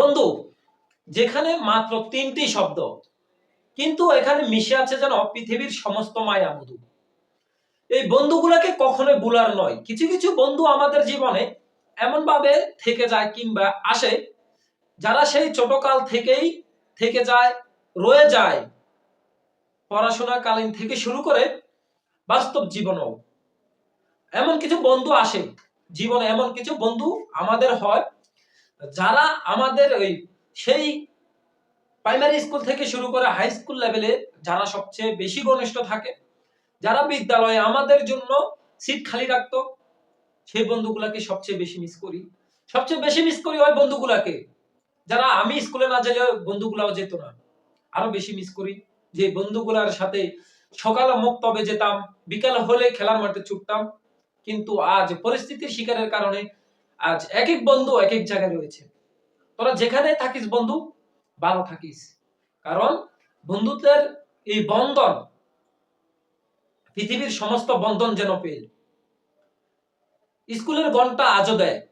বন্ধু, যেখানে মাত্র তিনটি শব্দ, কিন্তু এখানে মিশে আছে যেন পৃথিবীর সমস্ত মায়া মধু। এই বন্ধুগুলোকে কখনোই বুলার নয়। কিছু কিছু বন্ধু আমাদের জীবনে এমন ভাবে থেকে যায় কিংবা আসে, যারা সেই ছোটকাল থেকেই থেকে যায়, রয়ে যায়, পড়াশোনাকালীন থেকে শুরু করে বাস্তব জীবনেও। এমন কিছু বন্ধু আসে, জীবনে এমন কিছু বন্ধু আমাদের হয় যারা আমাদের ওই সেই প্রাইমারি স্কুল থেকে শুরু করে হাই স্কুল লেভেলে যারা সবচেয়ে বেশি ঘনিষ্ঠ থাকে, যারা বিদ্যালয়ে আমাদের জন্য সিট খালি রাখতো, সেই বন্ধুগুলাকে সবচেয়ে বেশি মিস করি। সবচেয়ে বেশি মিস করি ওই বন্ধুগুলাকে। যারা আমি স্কুলে না গেলে বন্ধুগুলাও যেত না। আরও বেশি মিস করি যে বন্ধুগুলার সাথে সকালে মুক্তবে যেতাম, বিকাল হলে খেলার মাঠে ছুটতাম। কিন্তু আজ পরিস্থিতির শিকারের কারণে আজ এক এক বন্ধু এক এক জায়গায় রয়েছে। তোরা যেখানে থাকিস বন্ধু, ভালো থাকিস। কারণ বন্ধুত্বের এই বন্ধন, পৃথিবীর সমস্ত বন্ধন যেন পেল স্কুলের ঘণ্টা আজও দেয়।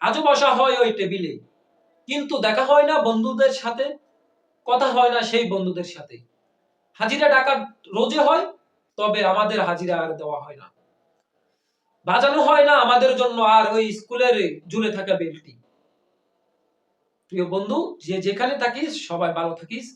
আজও বসা হয় ওই টেবিলে। কিন্তু দেখা হয় না বন্ধুদের সাথে, কথা হয় না সেই বন্ধুদের সাথে। হাজিরা ডাকা রোজে হয়, তবে আমাদের হাজিরা আর দেওয়া হয় না। বাজানো হয় না আমাদের জন্য আর ওই স্কুলের জুড়ে থাকা বেলটি প্রিয় বন্ধু, যে যেখানে থাকিস, সবাই ভালো থাকিস।